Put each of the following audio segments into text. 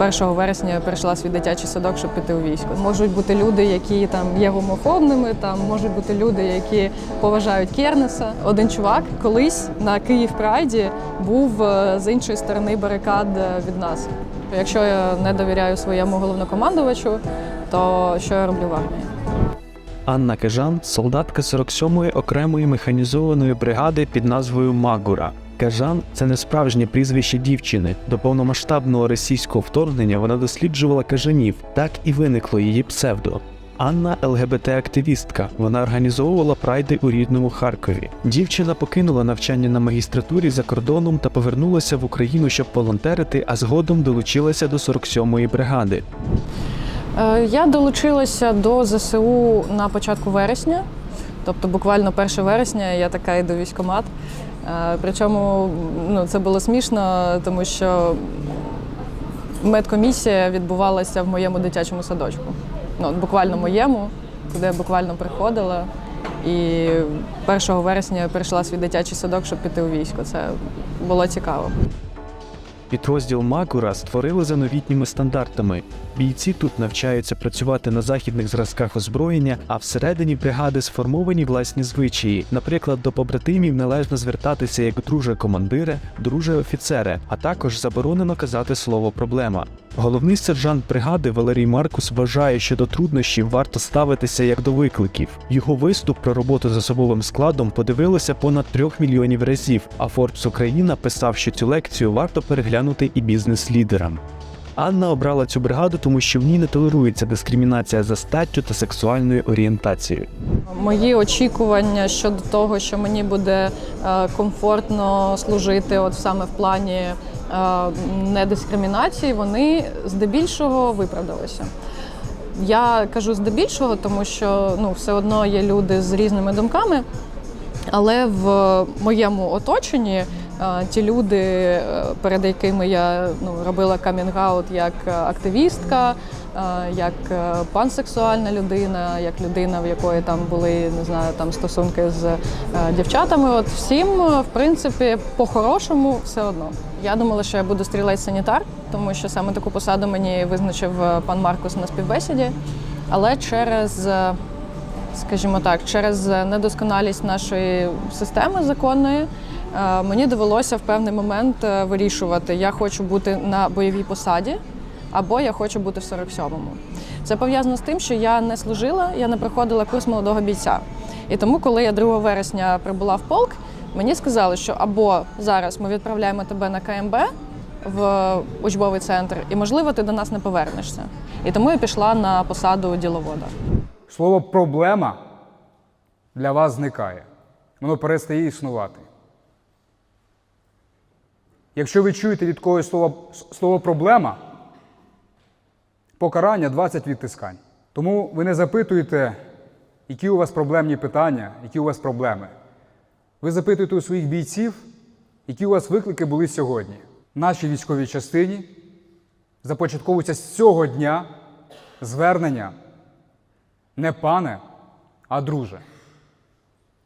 1 вересня я перейшла свій дитячий садок, щоб піти у військо. Можуть бути люди, які там є гомофобними, там можуть бути люди, які поважають Кернеса. Один чувак колись на Київ Прайді був е, з іншої сторони барикад е, від нас. Якщо я не довіряю своєму головнокомандувачу, то що я роблю в армії? Анна Кежан солдатка 47-ї окремої механізованої бригади під назвою Магура. Кажан це не справжнє прізвище дівчини. До повномасштабного російського вторгнення вона досліджувала кажанів. Так і виникло її псевдо. Анна ЛГБТ-активістка. Вона організовувала прайди у рідному Харкові. Дівчина покинула навчання на магістратурі за кордоном та повернулася в Україну, щоб волонтерити, а згодом долучилася до 47-ї бригади. Е, Я долучилася до ЗСУ на початку вересня, тобто буквально 1 вересня я така йду в військкомат. Е, Причому ну, це було смішно, тому що медкомісія відбувалася в моєму дитячому садочку. Ну, буквально моєму, куди я буквально приходила. І 1 вересня я прийшла свій дитячий садок, щоб піти у військо. Це було цікаво. Підрозділ Макура створили за новітніми стандартами. Бійці тут навчаються працювати на західних зразках озброєння, а всередині бригади сформовані власні звичаї. Наприклад, до побратимів належно звертатися як друже командире, друже офіцере, а також заборонено казати слово проблема. Головний сержант бригади Валерій Маркус вважає, що до труднощів варто ставитися як до викликів. Його виступ про роботу з особовим складом подивилося понад трьох мільйонів разів. А Forbes Україна писав, що цю лекцію варто переглянути і бізнес-лідерам. Анна обрала цю бригаду, тому що в ній не толерується дискримінація за статтю та сексуальною орієнтацією. Мої очікування щодо того, що мені буде е, комфортно служити, от саме в плані е, недискримінації, вони здебільшого виправдалися. Я кажу здебільшого, тому що ну, все одно є люди з різними думками, але в моєму оточенні ті люди, е, перед якими я ну, робила камінг-аут як е, активістка, е, як пансексуальна людина, як людина, в якої там були не знаю, там стосунки з дівчатами. От всім, в принципі, по-хорошому все одно. Я думала, що я буду стрілець-санітар, тому що саме таку посаду мені визначив пан Маркус на співбесіді. Але через скажімо так, через недосконалість нашої системи законної мені довелося в певний момент е, вирішувати, я хочу бути на бойовій посаді або я хочу бути в 47-му. Це пов'язано з тим, що я не служила, я не проходила курс молодого бійця. І тому, коли я 2 вересня прибула в полк, мені сказали, що або зараз ми відправляємо тебе на КМБ в учбовий центр, і можливо ти до нас не повернешся. І тому я пішла на посаду діловода. Слово проблема для вас зникає. Воно перестає існувати. Якщо ви чуєте від когось слово, слово проблема, покарання 20 відтискань. Тому ви не запитуєте, які у вас проблемні питання, які у вас проблеми. Ви запитуєте у своїх бійців, які у вас виклики були сьогодні. Нашій військовій частині започатковується з цього дня звернення не пане, а друже.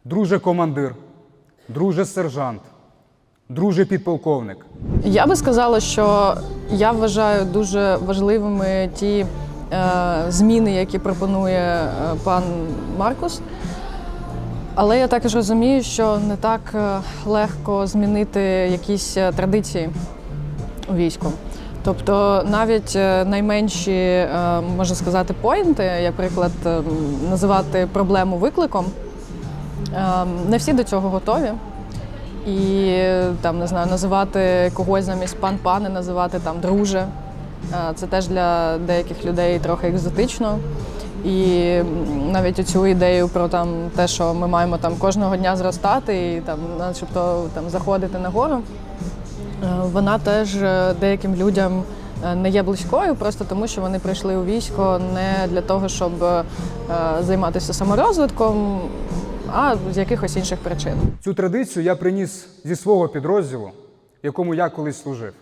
Друже командир, друже сержант, друже підполковник. Я би сказала, що я вважаю дуже важливими ті е, зміни, які пропонує е, пан Маркус. Але я також розумію, що не так е, легко змінити якісь е, традиції у війську. Тобто навіть найменші, можна сказати, поінти, як приклад, е, називати проблему викликом, е, не всі до цього готові. І там не знаю, називати когось замість пан пане, називати там друже. Е, Це теж для деяких людей трохи екзотично. І навіть цю ідею про там те, що ми маємо там кожного дня зростати і там, начебто там заходити нагору, е, вона теж е, деяким людям не є близькою, просто тому що вони прийшли у військо не для того, щоб займатися саморозвитком, а з якихось інших причин. Цю традицію я приніс зі свого підрозділу, в якому я колись служив.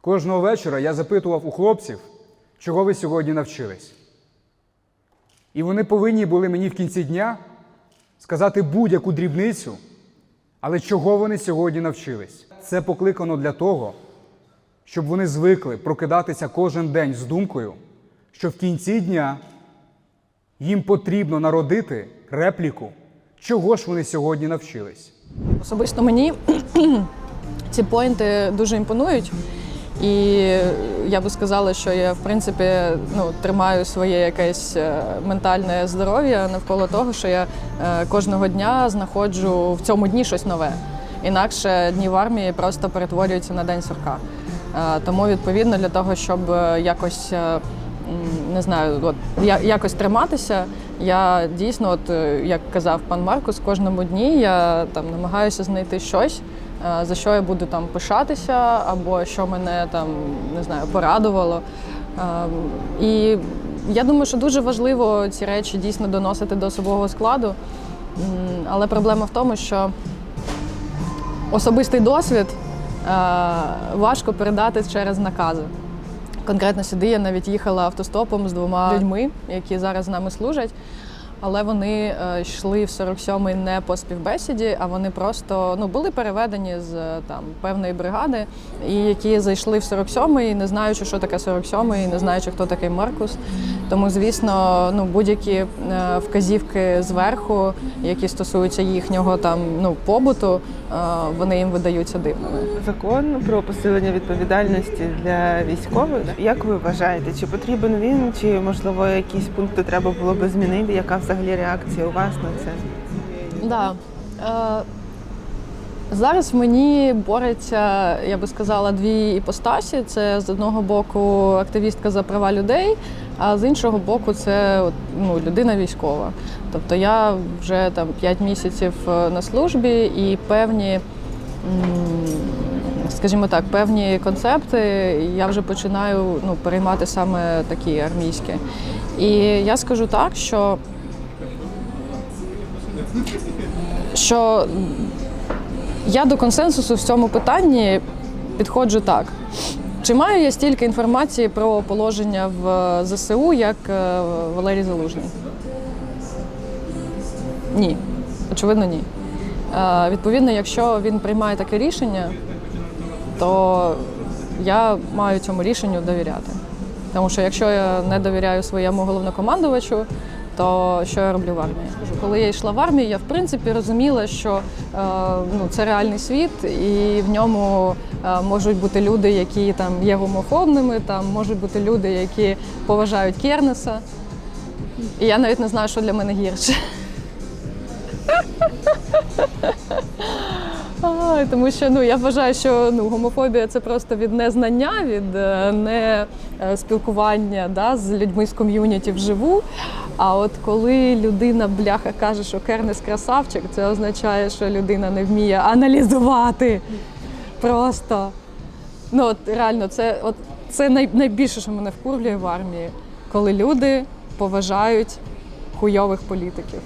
Кожного вечора я запитував у хлопців, чого ви сьогодні навчились. І вони повинні були мені в кінці дня сказати будь-яку дрібницю, але чого вони сьогодні навчились. Це покликано для того, щоб вони звикли прокидатися кожен день з думкою, що в кінці дня їм потрібно народити репліку, чого ж вони сьогодні навчились. Особисто мені ці поінти дуже імпонують. І я би сказала, що я в принципі ну, тримаю своє якесь е, ментальне здоров'я навколо того, що я е, кожного дня знаходжу в цьому дні щось нове. Інакше дні в армії просто перетворюються на день сурка. Е, Тому відповідно для того, щоб якось не знаю, от я- якось триматися. Я дійсно, от е, як казав пан Маркус, кожному дні я там намагаюся знайти щось, е, за що я буду там пишатися, або що мене там не знаю, порадувало. Ем, І я думаю, що дуже важливо ці речі дійсно доносити до особового складу. Але проблема в тому, що особистий досвід е, важко передати через накази. Конкретно сюди я навіть їхала автостопом з двома людьми, які зараз з нами служать. Але вони е, йшли в 47-й не по співбесіді, а вони просто ну, були переведені з е, там певної бригади, і які зайшли в 47-й, не знаючи, що таке 47-й, не знаючи, хто такий Маркус. Тому, звісно, ну, будь-які е, вказівки зверху, які стосуються їхнього там ну, побуту, вони їм видаються дивними. Закон про посилення відповідальності для військових. Як ви вважаєте, чи потрібен він, чи можливо якісь пункти треба було би змінити? Яка взагалі реакція у вас на це? Да. Е, зараз в мені бореться, я би сказала, дві іпостасі. Це з одного боку активістка за права людей, а з іншого боку, це ну, людина військова. Тобто я вже там 5 місяців е, на службі і певні. Скажімо так, певні концепти я вже починаю ну, переймати саме такі армійські. І я скажу так, що що я до консенсусу в цьому питанні підходжу так. Чи маю я стільки інформації про положення в ЗСУ, як е, Валерій Залужний? Ні. Очевидно, ні. Е, Відповідно, якщо він приймає таке рішення, то я маю цьому рішенню довіряти. Тому що якщо я не довіряю своєму головнокомандувачу, то що я роблю в армії? Коли я йшла в армію, я в принципі розуміла, що е, ну, це реальний світ, і в ньому е, можуть бути люди, які там є гомофобними, там можуть бути люди, які поважають Кернеса. І я навіть не знаю, що для мене гірше. Ай, тому що ну я вважаю, що ну гомофобія це просто від незнання, від е, не е, спілкування да, з людьми з ком'юніті вживу. А от коли людина бляха каже, що Кернес красавчик, це означає, що людина не вміє аналізувати. Просто ну от реально, це от це най, найбільше, що мене вкурвлює в армії, коли люди поважають хуйових політиків.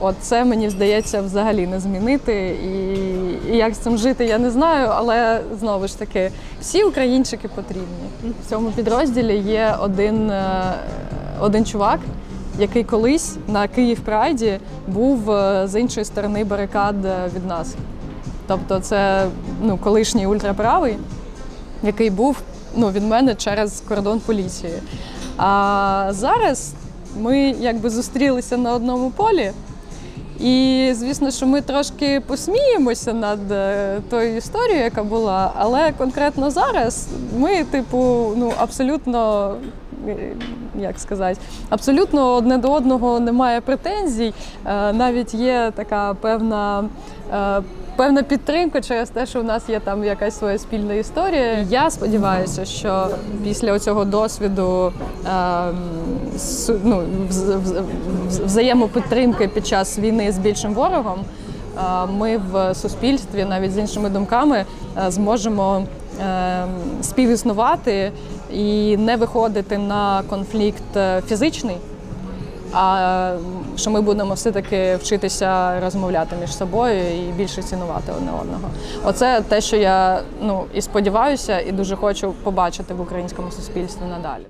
От це мені здається взагалі не змінити. І, і як з цим жити, я не знаю. Але знову ж таки, всі українчики потрібні. В цьому підрозділі є один, е, один чувак, який колись на Київ Прайді був е, з іншої сторони барикад е, від нас. Тобто, це ну, колишній ультраправий, який був ну, від мене через кордон поліції. А зараз ми якби зустрілися на одному полі. І звісно, що ми трошки посміємося над е, тою історією, яка була, але конкретно зараз ми, типу, ну абсолютно. е, Як сказати, абсолютно одне до одного немає претензій. Е, Навіть є така певна, певна підтримка через те, що в нас є там якась своя спільна історія. Я сподіваюся, що після цього досвіду ем, ну, вз- вз- вз- взаємопідтримки під час війни з більшим ворогом, е, ми в суспільстві, навіть з іншими думками, е, зможемо ем, співіснувати і не виходити на конфлікт е, фізичний. А що ми будемо все-таки вчитися розмовляти між собою і більше цінувати одне одного. Оце те, що я ну і сподіваюся, і дуже хочу побачити в українському суспільстві надалі.